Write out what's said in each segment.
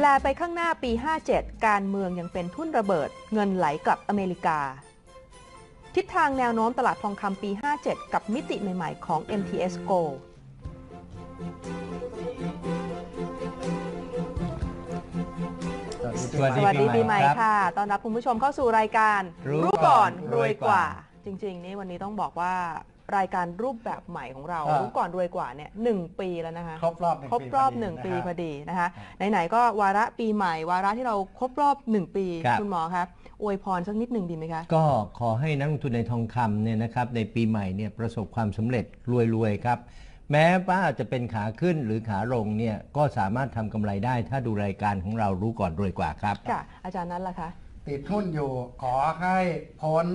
แลไปข้างหน้าปี 57 การเมืองยังเป็นทุ่นระเบิด เงินไหลกลับอเมริกา ทิศทางแนวโน้มตลาดทองคำปี 57 กับมิติใหม่ๆของ MTS Gold สวัสสดีวัสดีปีปีใหใหม่ม่ครับค่ะต้อนรับคุณผู้ชมเข้าสู่รายการ รู้ก่อนรวยกว่ารวยกว่าจริง ๆ นี่วันนี้ต้องบอกว่า รายการรูปแบบใหม่ของเราอ่ารู้ รู้ก่อนรวยกว่าเนี่ยหนึ่งปีแล้วนะคะ ครบรอบหนึ่งครบปีรอบพดีหนึ่งปีะฮะพอดีนะคะ ไหนๆก็วาระปีใหม่ วาระที่เราครบรอบหนึ่งปีครับ ณหมอครับอวยพรสักนิดหนึ่งดีไหมคะ ก็ขอให้นักลงทุนในทองคำเนี่ยนะครับในปีใหม่เนี่ยประสบความสำเร็จรวยๆครับ แม้ว่าจะเป็นขาขึ้นหรือขาลงเนี่ยก็สามารถทำกำไรได้ ถ้าดูรายการของเรารู้ก่อนรวยกว่าครับ ค่ะ อาจารย์นั้นล่ะคะ ติดหุ้นอยู่ขอให้พ้น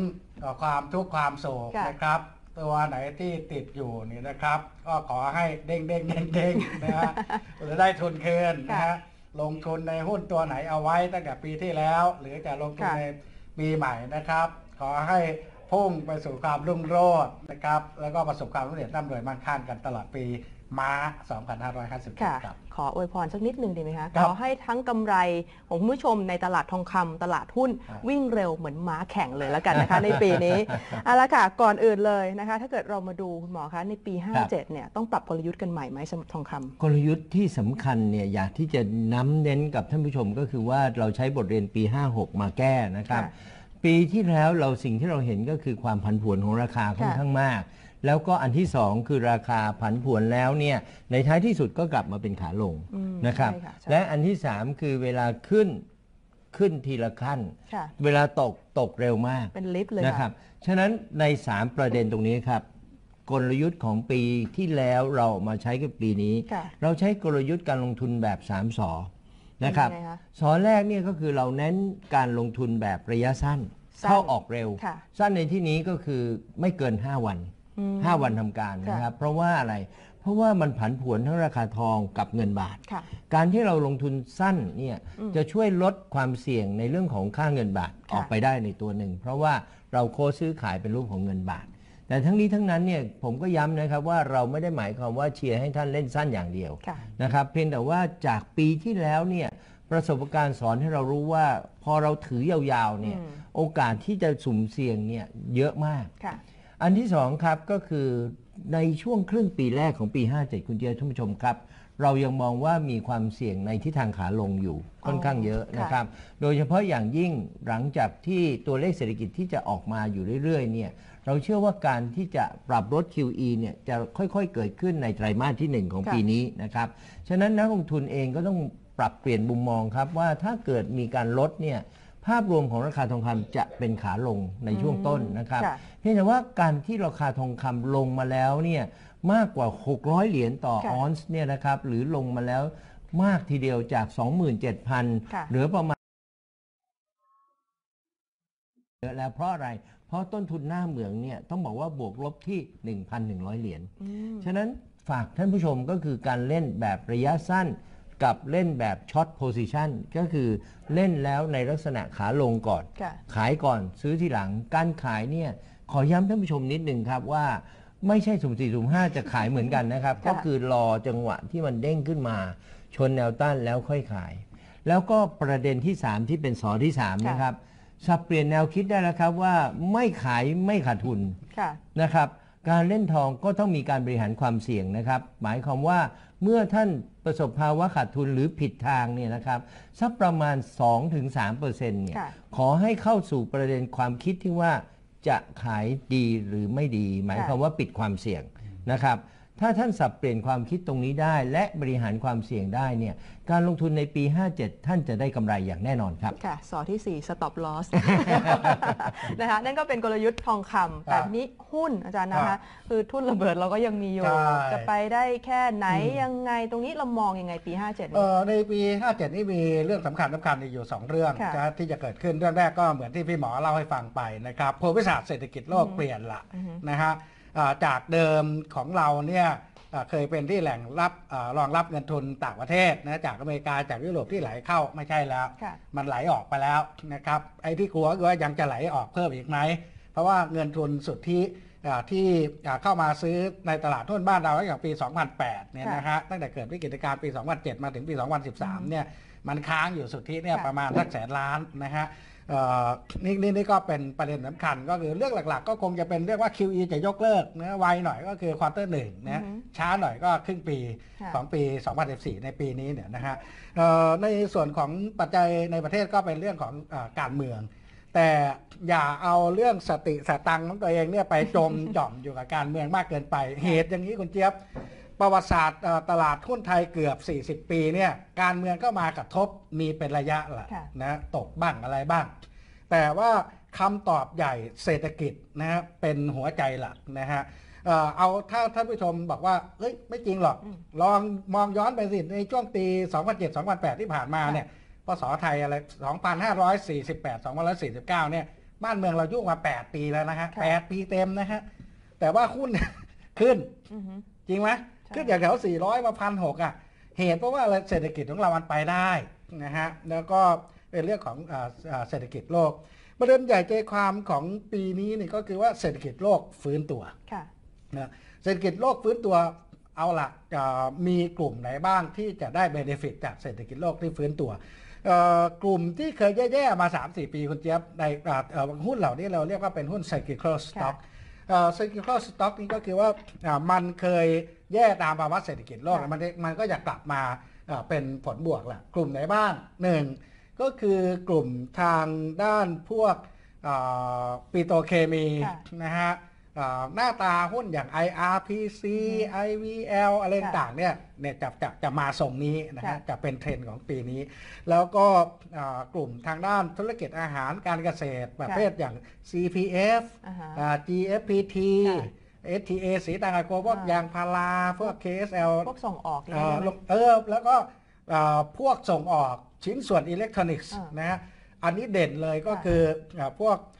ต่อความทุกข์ความโศกค่ะ นะครับ ตัวไหนที่ติดอยู่นี่นะครับ ก็ขอให้เด้งเด้งเด้งเด้งนะฮะหรือได้ทุนคืนนะฮะลงทุนในหุ้นตัวไหนเอาไว้ตั้งแต่ปีที่แล้ว หรือจะลงทุนค่ะในปีใหม่นะครับ ขอให้พุ่งไปสู่ความรุ่งโรจน์นะครับ แล้วก็ประสบความสำเร็จร่ำรวยมั่งคั่งกันตลอดปี ม้า 2557ค่ะครับขออวยพรสักนิดหนึ่งดีไหมคะครัขบอให้ทั้งกำไรของคุณผู้ชมในตลาดทองคำตลาดหุ้นครับวิ่งเร็วเหมือนม้าแข่งเลยแล้วกันนะคะ ในปีนี้เอาละค่ะก่อนอื่นเลยนะคะ ถ้าเกิดเรามาดูคุณหมอคะในปี 57 เนี่ยต้องปรับกลยุทธ์กันใหม่ไหมสำหรับทองคำ กลยุทธ์ที่สำคัญเนี่ยอยากที่จะน้ำเน้นกับท่านผู้ชมก็คือว่าเราใช้บทเรียนปี 56 มาแก้นะครับ ค่ะปีที่แล้วเราสิ่งที่เราเห็นก็คือความผันผวนของราคาค่อนค่ะข้างมาก แล้วก็อันที่สองคือราคาผันผวนแล้วเนี่ยในท้ายที่สุดก็กลับมาเป็นขาลงอืมนะครับ ใช่ค่ะใช่ และอันที่สามคือเวลาขึ้นขึ้นทีละขั้น ค่ะ เวลาตกตกเร็วมาก เป็นลิฟต์เลยนะครัค่ะ บ ฉะนั้นใน 3 ประเด็นตรงนี้ครับ กลยุทธ์ของปีที่แล้วเรามาใช้กับปีนี้ ค่ะเราใช้กลยุทธ์การลงทุนแบบ3สอนะครับเป็นยังไงคะสอแรกเนี่ยก็คือเราเน้นการลงทุนแบบระยะสั้น สั้นเข้าออกเร็ว ค่ะ สั้นในที่นี้ก็คือไม่เกิน 5 วันอืม 5 วันทำการนะครับ เพราะว่าอะไร เพราะว่ามันผันผวนทั้งราคาทองกับเงินบาทค่ะการที่เราลงทุนสั้นเนี่ยอืมจะช่วยลดความเสี่ยงในเรื่องของค่าเงินบาทค่ะออกไปได้ในตัวหนึ่ง เพราะว่าเราโค้ดซื้อขายเป็นรูปของเงินบาท แต่ทั้งนี้ทั้งนั้นเนี่ยผมก็ย้ำนะครับว่าเราไม่ได้หมายความว่าเชียร์ให้ท่านเล่นสั้นอย่างเดียวค่ะนะครับเพียงแต่ว่าจากปีที่แล้วเนี่ยประสบการณ์สอนให้เรารู้ว่าพอเราถือยาวๆเนี่ยอืมโอกาสที่จะสุ่มเสี่ยงเนี่ยเยอะมากค่ะ อันที่สองครับก็คือในช่วงครึ่งปีแรกของปี 57 คุณเจท่านผู้ชมครับ เรายังมองว่ามีความเสี่ยงในทิศทางขาลงอยู่ค่อนข้างเยอะค่ะนะครับ โดยเฉพาะอย่างยิ่งหลังจากที่ตัวเลขเศรษฐกิจที่จะออกมาอยู่เรื่อยๆเนี่ยเราเชื่อว่าการที่จะปรับลด QE เนี่ยจะค่อยๆเกิดขึ้นในไตรมาสที่ 1 ของค่ะปีนี้นะครับ ฉะนั้นนักลงทุนเองก็ต้องปรับเปลี่ยนมุมมองครับว่าถ้าเกิดมีการลดเนี่ย ภาพรวมของราคาทองคำจะเป็นขาลงในช่วงต้นนะครับค่ะเพียงแต่ว่าการที่ราคาทองคำลงมาแล้วเนี่ยมากกว่า 600 เหรียญต่อค่ะออนซ์เนี่ยนะครับหรือลงมาแล้วมากทีเดียวจากค่ะ27,000 เหลือประมาณเยอะแล้วเพราะอะไร เพราะต้นทุนหน้าเหมืองเนี่ยต้องบอกว่าบวกลบที่ 1,100 เหรียญอืมฉะนั้นฝากท่านผู้ชมก็คือการเล่นแบบระยะสั้น กับเล่นแบบช็อตโพซิชันก็คือเล่นแล้วในลักษณะขาลงก่อน ค่ะ ขายก่อนซื้อทีหลังการขายเนี่ยขอย้ำท่านผู้ชมนิดหนึ่งครับว่าไม่ใช่สุ่มสี่สุ่มห้าจะขายเหมือนกันนะครับค่ะก็คือรอจังหวะที่มันเด้งขึ้นมา ชนแนวต้านแล้วค่อยขาย แล้วก็ประเด็นที่ 3 ที่เป็นสอที่3นะครับสับเปลี่ยนแนวคิดได้แล้วครับว่าไม่ขายไม่ขาดทุน ค่ะ นะครับ การเล่นทองก็ต้องมีการบริหารความเสี่ยงนะครับ หมายความว่าเมื่อท่านประสบภาวะขาดทุนหรือผิดทางเนี่ยนะครับสักประมาณ 2-3%เนี่ยค่ะขอให้เข้าสู่ประเด็นความคิดที่ว่าจะขายดีหรือไม่ดี หมายความว่าปิดความเสี่ยงนะครับ ถ้าท่านสับเปลี่ยนความคิดตรงนี้ได้ และบริหารความเสี่ยงได้เนี่ยการลงทุนในปี 57 ท่านจะได้กำไรอย่างแน่นอนครับ ค่ะ สอที่ 4 stop loss นะคะนั่นก็เป็นกลยุทธ์ทองคำแต่ครับทีนี้หุ้นอาจารย์นะครัคะบคือทุนระเบิดเราก็ยังมีอยู่ ใช่ จะไปได้แค่ไหนยังไงตรงนี้เรามองยังไงปี 57เอนี้ อในปี 57 นี่มีเรื่องสำคัญสำคัญอยู่ 2 เรื่องค่ะนะที่จะเกิดขึ้นเรื่องแรกก็เหมือนที่พี่หมอเล่าให้ฟังไปนะครับภูมิศาสตร์เศรษฐกิจโลกอืมเปลี่ยนละอือฮึนะฮะอ่า จากเดิมของเราเนี่ยอ่าเคยเป็นที่แหล่งรับอารองรับเงินทุนต่างประเทศนะจากอเมริกาจากยุโรปที่ไหลเข้าไม่ใช่แล้วค่ะมันไหลออกไปแล้วนะครับไอ้ที่กลัวก็คือว่ายังจะไหลออกเพิ่มอีกไหมเพราะว่าเงินทุนสุทธิอ่าที่อ่าเข้ามาซื้อในตลาดหุ้นบ้านเราตั้งแต่ปี 2008 เนี่ยค่ะนะฮะตั้งแต่เกิดวิกฤตการณ์ปี 2007 มาถึงปี 2013 เนี่ยมันค้างอยู่สุทธิเนี่ยค่ะประมาณสักแสนล้านนะฮะเอ่อ นี่นี่นี่ก็เป็นประเด็นสำคัญก็คือเรื่องหลัก ๆ ก็คงจะเป็นเรียกว่า QE จะยกเลิกนะไวหน่อยก็คือควอเตอร์หนึ่งนะอือฮึช้าหน่อยก็ครึ่งปีค่ะของปี 2014 ในปีนี้เนี่ยนะฮะเอ่อในส่วนของปัจจัยในประเทศก็เป็นเรื่องของอาการเมือง แต่อย่าเอาเรื่องสติสตังค์ของตัวเองเนี่ยไปจมจ่อมอยู่กับการเมืองมากเกินไป เหตุอย่างนี้คุณเจี๊ยบ ประวัติศาสตร์เอ่อตลาดหุ้นไทยเกือบ 40 ปีเนี่ยการเมืองก็มากระทบมีเป็นระยะแหละค่ะนะตกบ้างอะไรบ้าง แต่ว่าคำตอบใหญ่เศรษฐกิจนะฮะเป็นหัวใจหลักนะฮะเอ่อเอาถ้าท่านผู้ชมบอกว่าเอ้ยไม่จริงหรอกอืมลองมองย้อนไปสิในช่วงปี 2007-2008 ที่ผ่านมาเนี่ยพศไทยอะไร 2548 2549 เนี่ยบ้านเมืองเรายุ่งมา 8 ปีแล้วนะฮะค่ะ8ปีเต็มนะฮะแต่ว่าหุ้นขึ้นอือฮึจริงไหมใช่ ขึ้นจากแถว 400 มาพันหกอะเหตุเพราะว่าอะไรเศรษฐกิจของเรามันไปได้นะฮะแล้วก็เป็นเรื่องของอ่าอ่าเศรษฐกิจโลก ประเด็นใหญ่ใจความของปีนี้นี่ก็คือว่าเศรษฐกิจโลกฟื้นตัวค่ะนะเศรษฐกิจโลกฟื้นตัวเอาละอ่ามีกลุ่มไหนบ้างที่จะได้เบเนฟิตจากเศรษฐกิจโลกที่ฟื้นตัวเอ่อกลุ่มที่เคยแย่ ๆ มา 3-4 ปีคุณเจี๊ยบในอ่าเอ่อหุ้นเหล่านี้เราเรียกว่าเป็นหุ้น cyclical stock เอ่อ cyclical stock นี่ก็คือว่าอ่ามันเคยแย่ตามภาวะเศรษฐกิจโลกค่ะมันมันก็จะกลับมาอ่าเป็นผลบวกแหละกลุ่มไหนบ้างหนึ่งก็คือกลุ่มทางด้านพวกปิโตรเคมีค่ะนะฮะอ่า หน้าตาหุ้นอย่าง IRPC อือฮึ IVL อะไรค่ะต่างๆเนี่ยเนี่ยจะจะจะมาทรงนี้นะค่ะฮะจะเป็นเทรนด์ของปีนี้ แล้วก็อ่ากลุ่มทางด้านธุรกิจอาหารการเกษตรประเภทอย่าง CPF อ่าฮะอ่า GFPT ค่ะ STA สีต่างๆพวกอ่ายยางพาราพวก KSL พวกส่งออกเอ่นี่อได้ไหมลงเออแล้วก็เอ่อพวกส่งออกชิ้นส่วนอิเล็กทรอนิกส์อ่านนะฮะอันนี้เด่นเลยก็ค่ะคือเอ่อพวกเอ่อ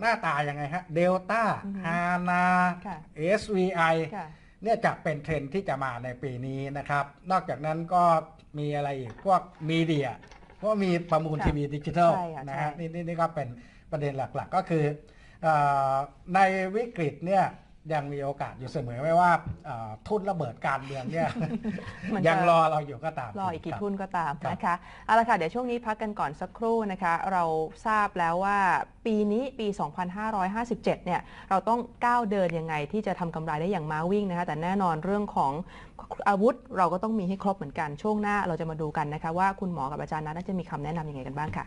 หน้าตายังไงฮะเดลต้าอือฮึฮานาค่ะ SVI ค่ะเนี่ยจะเป็นเทรนด์ที่จะมาในปีนี้นะครับ นอกจากนั้นก็มีอะไรอีกพวกมีเดียเพราะมีประมูลค่ะทีวีดิจิทัลใช่ค่ะนะฮะใช่นี่นี่นี่ก็เป็นประเด็นหลักๆ ก็คือเออในวิกฤตเนี่ย ยังมีโอกาสอยู่เสมอไม่ว่าเอ่อทุนระเบิดการเมืองเนี่ยมันจะ ยังรอเราอยู่ก็ตามรออีกกี่ครับทุนก็ตามครับ นะคะเอาละค่ะ เดี๋ยวช่วงนี้พักกันก่อนสักครู่นะคะ เราทราบแล้วว่าปีนี้ปี 2557 เนี่ย เราต้องก้าวเดินยังไงที่จะทำกำไรได้อย่างม้าวิ่งนะคะ แต่แน่นอนเรื่องของอาวุธเราก็ต้องมีให้ครบเหมือนกันช่วงหน้าเราจะมาดูกันนะคะ ว่าคุณหมอกับอาจารย์นัทจะมีคำแนะนำยังไงกันบ้างค่ะ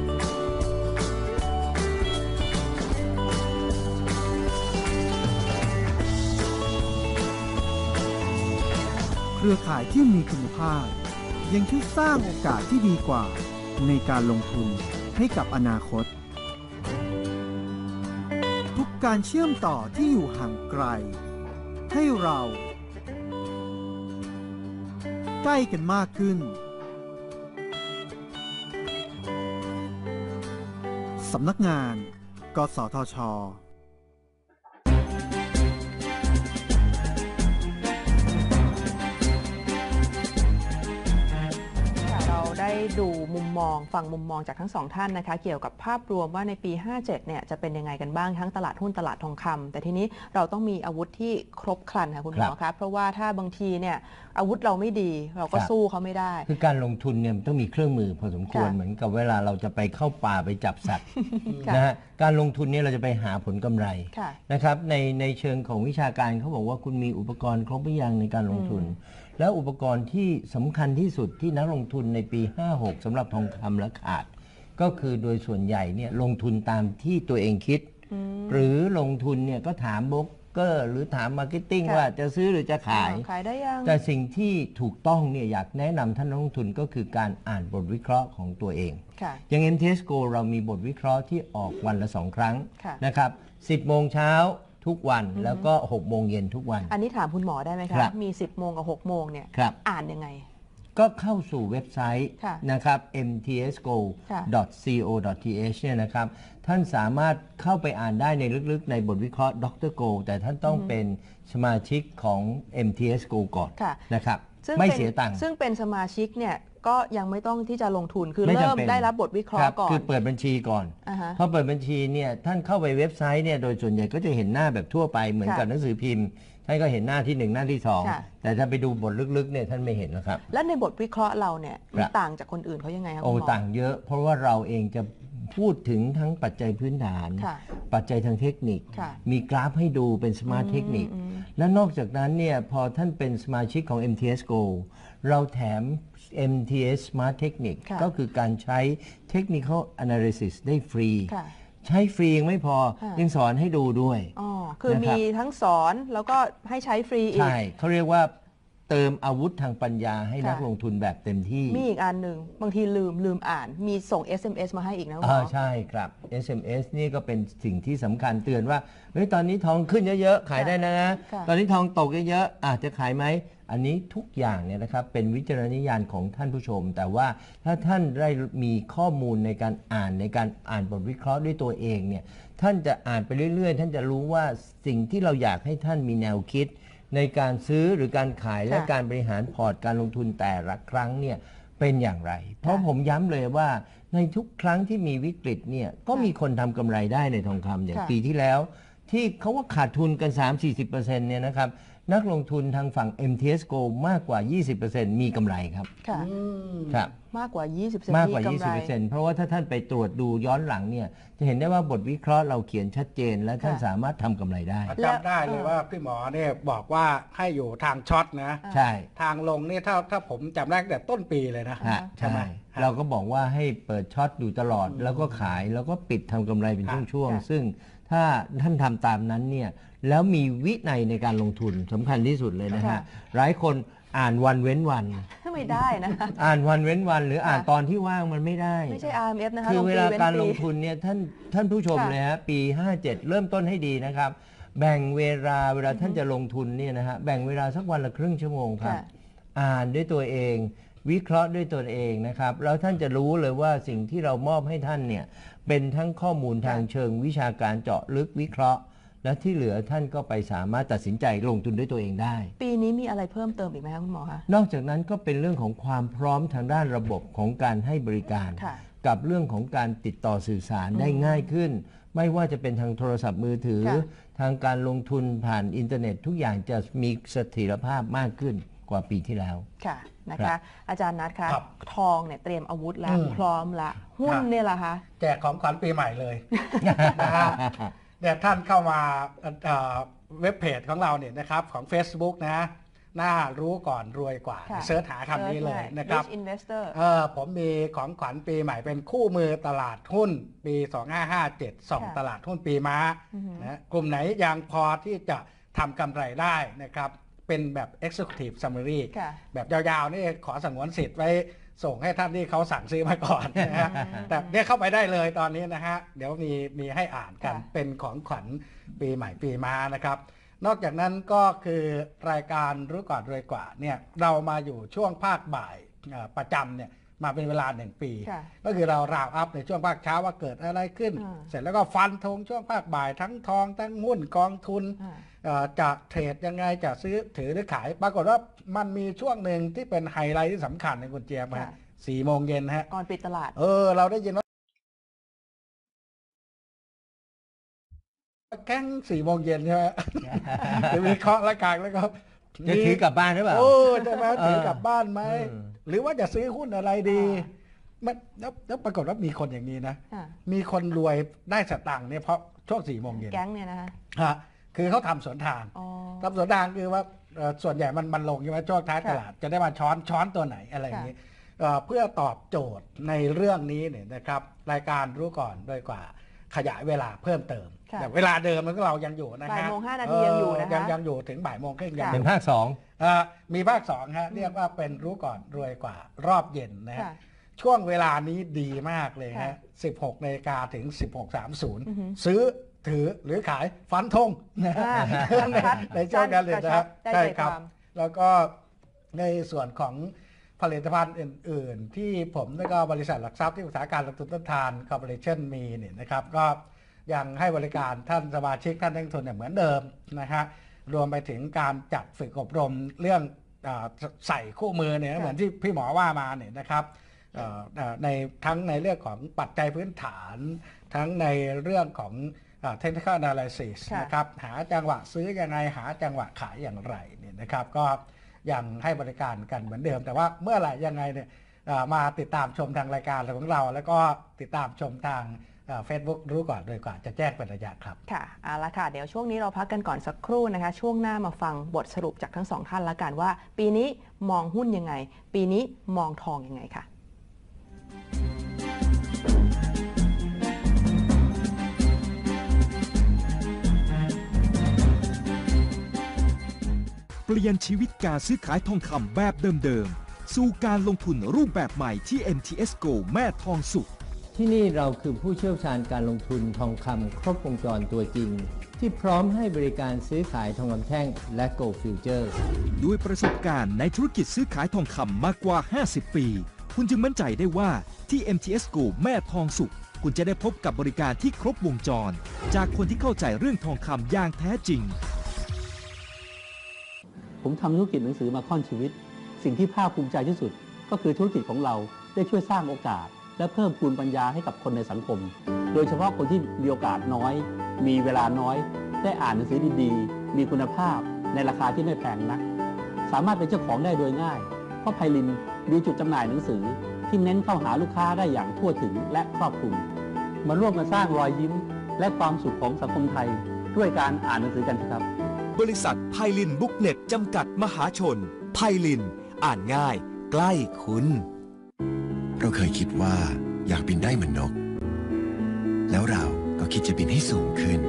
เครือข่ายที่มีคุณภาพ ยังช่วยสร้างโอกาสที่ดีกว่า ในการลงทุนให้กับอนาคต ทุกการเชื่อมต่อที่อยู่ห่างไกล ให้เรา ใกล้กันมากขึ้นสำนักงาน กสทช ด้ดูมุมมองฟังมุมมองจากทั้งสองท่านนะคะเกี่ยวกับภาพรวมว่าในปี 57 เนี่ยจะเป็นยังไงกันบ้างทั้งตลาดหุ้นตลาดทองคำแต่ทีนี้เราต้องมีอาวุธที่ครบครันค่ะคุณหมอครับคะเพราะว่าถ้าบางทีเนี่ยอาวุธเราไม่ดีเราก็ครับสู้เขาไม่ได้ คือการลงทุนเนี่ยมันต้องมีเครื่องมือพอสมควรค่ะเหมือนกับเวลาเราจะไปเข้าป่าไปจับสัตว์ค่ะนะฮะการลงทุนเนี่ยเราจะไปหาผลกำไรค่ะนะครับในในเชิงของวิชาการเขาบอกว่าคุณมีอุปกรณ์ครบหรือยังในการลงทุน แล้วอุปกรณ์ที่สำคัญที่สุดที่นักลงทุนในปี 56สำหรับทองคำและขาด ก็คือโดยส่วนใหญ่เนี่ยลงทุนตามที่ตัวเองคิด หรือลงทุนเนี่ยก็ถามโบรกเกอร์หรือถามมาร์เก็ตติ้งค่ะ ว่าจะซื้อหรือจะขาย ขายได้ยัง แต่สิ่งที่ถูกต้องเนี่ยอยากแนะนำท่านนักลงทุนก็คือการอ่านบทวิเคราะห์ของตัวเอง ค่ะ อย่าง MTS Go เรามีบทวิเคราะห์ที่ออกวันละสองครั้งค่ะนะครับ 10 โมงเช้า ทุกวันแล้วก็6โมงเย็นทุกวัน อันนี้ถามคุณหมอได้ไหมครัคะบมี 10 โมงกับ 6 โมงเนี่ยครับอ่านยังไง ก็เข้าสู่เว็บไซต์ค่ะนะครับค่ะ mtsgo.co.th เนี่ยนะครับ ท่านสามารถเข้าไปอ่านได้ในลึกๆ ในบทวิเคราะห์ดร Go แต่ท่านต้องเป็นสมาชิกของ MTS Go ก่อนค่ะนะครับซึ่งไม่ป็นเสียตังค์ ซึ่งเป็นสมาชิกเนี่ย ก็ยังไม่ต้องที่จะลงทุนคือไม่จำเริ่มเป็นได้รับบทวิเคราะคห์บก่อน คือเปิดบัญชีก่อน อ่าฮะพอเปิดบัญชีเนี่ยท่านเข้าไปเว็บไซต์เนี่ยโดยส่วนใหญ่ก็จะเห็นหน้าแบบทั่วไปเหมือนค่ะกับหนังสือพิมพ์ ท่านก็เห็นหน้าที่หนึ่งหน้าที่สองค่ะ แต่ถ้าไปดูบทลึกๆเนี่ยท่านไม่เห็นแล้วครับ และในบทวิเคราะห์เราเนี่ยครับ ต่างจากคนอื่นเขายังไงคะโอ้คุณหมอต่างเยอะเพราะว่าเราเองจะพูดถึงทั้งปัจจัยพื้นฐาน ค่ะ ปัจจัยทางเทคนิค ค่ะ มีกราฟให้ดูเป็นสมาร์ทเทคนิคและนอกจากนั้นเนี่ยพอท่านเป็นสมาชิกของ MTS Go เราแถม MTS Smart Technique ค่ะก็คือการใช้ Technical Analysis ได้ฟรีค่ะใช้ฟรียังไม่พอค่ะยังสอนให้ดูด้วย อ๋อ คือนะครับมีทั้งสอนแล้วก็ให้ใช้ฟรีอีก ใช่เขาเรียกว่า เติมอาวุธทางปัญญาให้ค่ะนักลงทุนแบบเต็มที่ มีอีกอันหนึ่งบางทีลืมลืมอ่าน มีส่ง SMS มาให้อีกนะคุณหมอ่าอใช่ครับ SMS นี่ก็เป็นสิ่งที่สำคัญเตือนว่าเฮ้ยตอนนี้ทองขึ้นเยอะๆ ขายได้นะนะ ค่ะตอนนี้ทองตกเยอะๆอาจจะขายไหม อันนี้ทุกอย่างเนี่ยนะครับเป็นวิจารณญาณของท่านผู้ชม แต่ว่าถ้าท่านได้มีข้อมูลในการอ่านในการอ่านบทวิเคราะห์ด้วยตัวเองเนี่ยท่านจะอ่านไปเรื่อยๆ ท่านจะรู้ว่าสิ่งที่เราอยากให้ท่านมีแนวคิด ในการซื้อหรือการขายและค่ะการบริหารพอร์ตการลงทุนแต่ละครั้งเนี่ยเป็นอย่างไร เพราะผมย้ำเลยว่าในทุกครั้งที่มีวิกฤตเนี่ยก็มีคนทำกำไรได้ในทองคำอย่างค่ะปีที่แล้ว ที่เขาว่าขาดทุนกัน 3-40%เนี่ยนะครับ นักลงทุนทางฝั่ง MTS Go มากกว่า 20%มีกำไรครับ ค่ะ ครับ มากกว่า 20%มากกว่าำไร 20%เพราะว่าถ้าท่านไปตรวจดูย้อนหลังเนี่ย จะเห็นได้ว่าบทวิเคราะห์เราเขียนชัดเจน และท่านค่ะ สามารถทำกำไรได้ แล้ว จำได้เลยว่าพี่หมอเนี่ยบอกว่าให้อยู่ทางช็อตนะ ใช่ทางลงนี่ถ้าถ้าผมจำได้ตั้งแต่ต้นปีเลยนะ ฮะใช่ไหมเราก็บอกว่าให้เปิดช็อตอยู่ตลอด แล้วก็ขาย แล้วก็ปิดทำกำไรเป็นค่ะ ช่วงค่ะๆซึ่งถ้าท่านทำตามนั้นเนี่ย แล้วมีวินัยในการลงทุนสำคัญที่สุดเลยนะฮะหลายคนอ่านวันเว้นวัน ไม่ได้นะอ่านวันเว้นวัน หรืออ่านค่ะตอนที่ว่างมันไม่ได้ ไม่ใช่ RMF นะคะคือปีเวลาการนปีลงทุนเนี่ยท่านท่านผู้ชมค่ะเลยฮะปี 57 เริ่มต้นให้ดีนะครับ แบ่งเวลาเวลาท่านจะลงทุนเนี่ยนะฮะแบ่งเวลาสักวันละครึ่งชั่วโมงครับ ค่ะ อ่านด้วยตัวเอง วิเคราะห์ด้วยตัวเองนะครับแล้วท่านจะรู้เลยว่าสิ่งที่เรามอบให้ท่านเนี่ยเป็นทั้งข้อมูลทางเชิงวิชาการเจาะลึกวิเคราะห์ และที่เหลือท่านก็ไปสามารถตัดสินใจลงทุนด้วยตัวเองได้ ปีนี้มีอะไรเพิ่มเติมอีกไหมคะคุณหมอคะ นอกจากนั้นก็เป็นเรื่องของความพร้อมทางด้านระบบของการให้บริการ ค่ะ กับเรื่องของการติดต่อสื่อสารได้ง่ายขึ้น ไม่ว่าจะเป็นทางโทรศัพท์มือถือ ค่ะ ทางการลงทุนผ่านอินเทอร์เน็ต ทุกอย่างจะมีเสถียรภาพมากขึ้นกว่าปีที่แล้ว ค่ะนะครัคะ บอาจารย์นัทคะครับทองเนี่ยเตรียมอาวุธแล้วอืมพร้อมละหุ้นครับ เนี่ยล่ะคะ แจกของขวัญปีใหม่เลยนะฮะ เนี่ยท่านเข้ามาเอ่อเว็บเพจของเราเนี่ยนะครับของ Facebook นะน่ารู้ก่อนรวยกว่าค่ะเสิร์ชหาคำนี้เลยนะครับ Rich Investor เออผมมีของขวัญปีใหม่เป็นคู่มือตลาดหุ้นปี 2557ส่องค่ะตลาดหุ้นปีม้าอือหือนะกลุ่มไหนยังพอที่จะทำกำไรได้นะครับ เป็นแบบ Executive Summary ค่ะแบบยาวๆนี่ขอสงวนสิทธิ์ไว้ ส่งให้ท่านที่เขาสั่งซื้อมาก่อนนะฮะแต่เนี่ยเข้าไปได้เลยตอนนี้นะฮะเดี๋ยวมีมีให้อ่านกันค่ะเป็นของขวัญปีใหม่ปีม้านะครับ นอกจากนั้นก็คือรายการรู้ก่อนรวยกว่าเนี่ยเรามาอยู่ช่วงภาคบ่ายเอ่อประจำเนี่ย มาเป็นเวลาหนึ่งปี ค่ะก็คือเราราวอัพในช่วงภาคเช้าว่าเกิดอะไรขึ้น อ่า เสร็จแล้วก็ฟันธงช่วงภาคบ่ายทั้งทองทั้งหุ้นกองทุน อ่า เอ่อจะเทรดยังไงจะซื้อถือหรือขาย ปรากฏว่ามันมีช่วงหนึ่งที่เป็นไฮไลท์ที่สำคัญในคุณเจียมค่ะฮะสี่โมงเย็นฮะ ก่อนปิดตลาด เออ เราได้ยินว่าแก๊งสี่โมงเย็นใช่ไหมจะมีเคาะและกลางแล้วก็จะถือกลับบ้านหรือเปล่า โอ้ใช่ไหมเออถือกลับบ้านไหม อืม หรือว่าจะซื้อหุ้นอะไรดีอ่ามันแล้วแล้วปรากฏว่ามีคนอย่างนี้นะค่ะมีคนรวยได้สตังค์เนี่ยเพราะช่วงสี่โมงเย็นแก๊งเนี่ยนะคะฮะคือเขาทำสวนทางอ๋อทำสวนทางคือว่าเอ่อส่วนใหญ่มันมันลงใช่ไหมช่วงท้ายค่ะตลาดจะได้มาช้อนช้อนตัวไหนอะไรอย่างนี้เอ่อเพื่อตอบโจทย์ในเรื่องนี้เนี่ยนะครับ รายการรู้ก่อนโดยกว่า ขยายเวลาเพิ่มเติม ค่ะแต่เวลาเดิมมันก็เรายังอยู่นะฮะบ่ายโมงห้านาทียังอยู่นะคะยังยังอยู่ถึงบ่ายโมงครึ่งยังอเป็นยู่ภาคสองเอ่อมีภาคสองฮะเรียกว่าเป็นรู้ก่อนรวยกว่ารอบเย็นนะฮะ ค่ะ ช่วงเวลานี้ดีมากเลยค่ะฮะ 16นาฬิกาถึง อือหือ16.30 ซื้อถือหรือขายฟันธงนะฮะ อ่าในในช่วงนั้นเลยนะฮะได้ใจใช่ครับความแล้วก็ในส่วนของ ผลิตภัณฑ์อื่น ๆ ที่ผมแล้วก็บริษัทหลักทรัพย์ที่อุตสาหการลงทุนต้นทานคอร์ปอเรชั่นมีเนี่ยนะครับก็ยังให้บริการท่านสมาชิกท่านนักลงทุนเนี่ยเหมือนเดิมนะฮะรวมไปถึงการจัดฝึกอบรมเรื่องอาใส่คู่มือเนี่ยเหมือนที่พี่หมอว่ามาเนี่ยนะครับเอ่อเอ่อในทั้งในเรื่องของปัจจัยพื้นฐาน ทั้งในเรื่องของเทคนิค analysis ค่ะนะครับหาจังหวะซื้อยังไงหาจังหวะขายอย่างไรเนี่ยนะครับก็ ยังให้บริการกันเหมือนเดิม แต่ว่าเมื่อไหร่ยังไงเนี่ยมาติดตามชมทางรายการของเรา แล้วก็ติดตามชมทางเฟซบุ๊กรู้ก่อนโดยก่อนจะแจ้งเป็นระยะครับ ค่ะเอาละค่ะ เดี๋ยวช่วงนี้เราพักกันก่อนสักครู่นะคะ ช่วงหน้ามาฟังบทสรุปจากทั้งสองท่านละกันว่า ปีนี้มองหุ้นยังไง ปีนี้มองทองยังไงค่ะ ปลี่ยนชีวิตการซื้อขายทองคำแบบเดิมๆ สู่การลงทุนรูปแบบใหม่ที่ MTS GO แม่ทองสุข ที่นี่เราคือผู้เชี่ยวชาญการลงทุนทองคำครบวงจรตัวจริง ที่พร้อมให้บริการซื้อขายทองคำแท่งและ Gold Future ด้วยประสบการณ์ในธุรกิจซื้อขายทองคำมากกว่า 50 ปี คุณจึงมั่นใจได้ว่าที่ MTS GO แม่ทองสุข คุณจะได้พบกับบริการที่ครบวงจร จากคนที่เข้าใจเรื่องทองคำอย่างแท้จริง ผมทำธุรกิจหนังสือมาค่อนชีวิต สิ่งที่ภาคภูมิใจที่สุด ก็คือธุรกิจของเราได้ช่วยสร้างโอกาส และเพิ่มพูนปัญญาให้กับคนในสังคม โดยเฉพาะคนที่มีโอกาสน้อย มีเวลาน้อย ได้อ่านหนังสือดีๆ มีคุณภาพ ในราคาที่ไม่แพงนัก สามารถเป็นเจ้าของได้โดยง่าย เพราะไพลินมีจุดจำหน่ายหนังสือ ที่เน้นเข้าหาลูกค้าได้อย่างทั่วถึงและครอบคลุมมาร่วมกันสร้างรอยยิ้ม และความสุขของสังคมไทย ด้วยการอ่านหนังสือกันเถอะครับ บริษัทไพลินบุ๊กเน็ตจำกัดมหาชน ไพลิน อ่านง่าย ใกล้คุณเราเคยคิดว่าอยากบินได้เหมือนนก แล้วเราก็คิดจะบินให้สูงขึ้น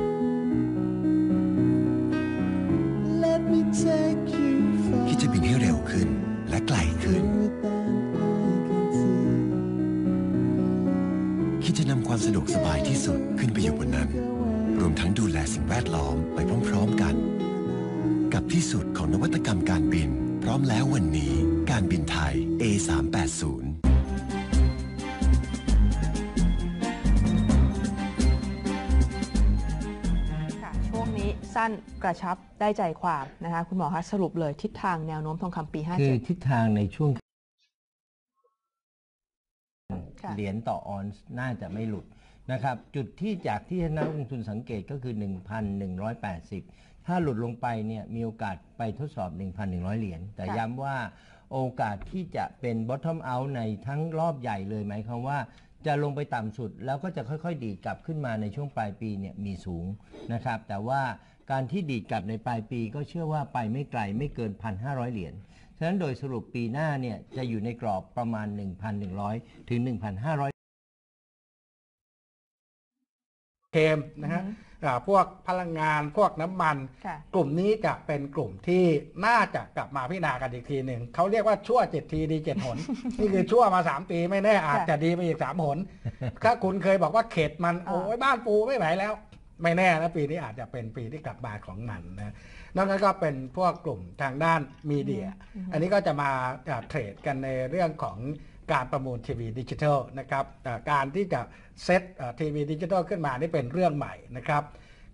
Let me take you far คิดจะบินให้เร็วขึ้นและไกลขึ้น further than I can see. คิดจะนำความสะดวกสบายที่สุดขึ้นไปอยู่บนนั้น รวมทั้งดูแลสิ่งแวดล้อมไป สั้นกระชับได้ใจความนะคะ คุณหมอคะสรุปเลยทิศทางแนวโน้มทองคำปี คือ57 ทิศทางในช่วงค่ะ เหรียญต่อออนซ์น่าจะไม่หลุดนะครับ จุดที่จากที่นักลงทุนสังเกตก็คือ 1,180 ถ้าหลุดลงไปเนี่ยมีโอกาสไปทดสอบ 1,100 เหรียญแต่ค่ะย้ำว่าโอกาสที่จะเป็น bottom out ในทั้งรอบใหญ่เลยหมายความว่าจะลงไปต่ำสุดแล้วก็จะค่อยๆ ดีดกลับขึ้นมาในช่วงปลายปีเนี่ยมีสูงนะครับ แต่ว่า การที่ดีดกลับในปลายปีก็เชื่อว่าไปไม่ไกลไม่เกิน 1,500 เหรียญ ฉะนั้นโดยสรุปปีหน้าเนี่ยจะอยู่ในกรอบประมาณ 1,100 ถึง 1,500เคมนะฮะอ่าพวกพลังงานพวกน้ำมันค่ะกลุ่มนี้จะเป็นกลุ่มที่น่าจะกลับมาพิจารณากันอีกทีหนึ่งเขาเรียกว่าชั่วเจ็ดทีดีเจ็ดหน นี่คือชั่วมาสามปีไม่แน่อาจจะดีไปอีกสามหน ถ้าคุณเคยบอกว่าเขตมันอ่าโอ้ยบ้านปูไม่ไหวแล้ว ไม่แน่นะปีนี้อาจจะเป็นปีที่กลับมาของมันนะนอกนั้นก็เป็นพวกกลุ่มทางด้านมีเดีย อันนี้ก็จะมาอ่าเทรดกันในเรื่องของการประมูลทีวีดิจิทัลนะครับอ่าการที่จะเซตอ่าทีวีดิจิทัลขึ้นมานี่เป็นเรื่องใหม่นะครับ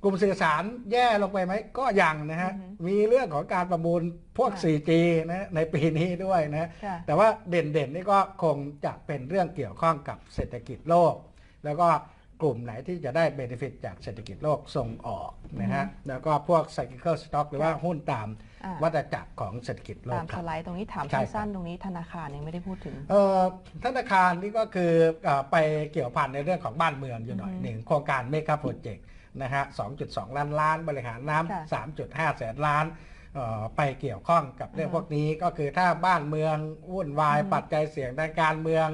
กลุ่มสื่อสารแย่ลงไปไหมก็ยังนะฮะอือฮึมีเรื่องของการประมูลพวกค่ะ 4G นะในปีนี้ด้วยนะค่ะแต่ว่าเด่นๆนี่ก็คงจะเป็นเรื่องเกี่ยวข้องกับเศรษฐกิจโลก แล้วก็ กลุ่มไหนที่จะได้เบนฟิตจากเศรษฐกิจโลกส่งออกนะฮะ แล้วก็พวก cyclical stock หรือว่าหุ้นตามอ่าวัฏจักรของเศรษฐกิจโลตากมคสรับไลด์ตรงนี้ถามใช่ครับสั้นๆตรงนี้ธนาคารยังไม่ได้พูดถึงเอ่อธนาคารนี่ก็คือเออไปเกี่ยวพันในเรื่องของบ้านเมืองอยู่หน่อยอือฮึหนึ่งโครงการเมกะโปรเจกต์นะฮะ 2.2 ล้านล้าน บริหารน้ค่ะำ3.5 แสนล้านเอ่อไปเกี่ยวข้องกับเรื่องอือฮึพวกนี้ก็คือถ้าบ้านเมืองวุ่นวายอือฮึปัจจัยเสี่ยงทางการเมือง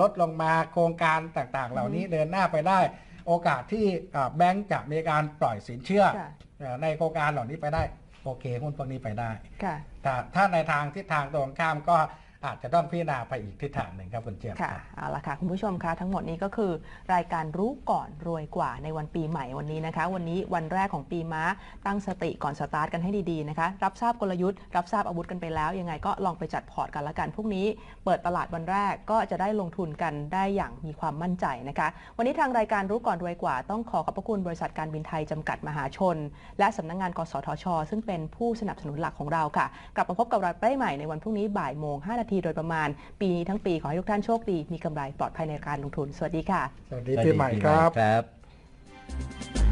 ลดลงมาโครงการต่างๆ เหล่านี้เดินหน้าไปได้ โอกาสที่เอ่อแบงก์จะมีการปล่อยสินเชื่อค่ะเอ่อ ในโครงการเหล่านี้ไปได้ โอเคหุ้นพวกนี้ไปได้ค่ะแต่ถ้าในทางทิศทางตรงข้ามก็ อาจจะต้องพิจารณาไปอีกทิศทางหนึ่งครับคุณเจี๊ยบค่ะครับเอาละค่ะคุณผู้ชมคะทั้งหมดนี้ก็คือรายการรู้ก่อนรวยกว่าในวันปีใหม่วันนี้นะคะ วันนี้วันแรกของปีม้าตั้งสติก่อนสตาร์ทกันให้ดีๆนะคะ รับทราบกลยุทธ์ รับทราบอาวุธกันไปแล้ว ยังไงก็ลองไปจัดพอร์ตกันละกันพรุ่งนี้ เปิดตลาดวันแรกก็จะได้ลงทุนกันได้อย่างมีความมั่นใจนะคะ วันนี้ทางรายการรู้ก่อนรวยกว่า ต้องขอขอบพระคุณบริษัทการบินไทยจำกัดมหาชน และสำนักงานกสทช ซึ่งเป็นผู้สนับสนุนหลักของเราค่ะ กลับมาพบกับเราได้ใหม่ในวันพรุ่งนี้บ่ายโมง5นาทีทีโดยประมาณ ปีนี้ทั้งปีขอให้ทุกท่านโชคดี มีกำไรปลอดภัยในการลงทุน สวัสดีค่ะ สวัสดีปีใหม่ครับ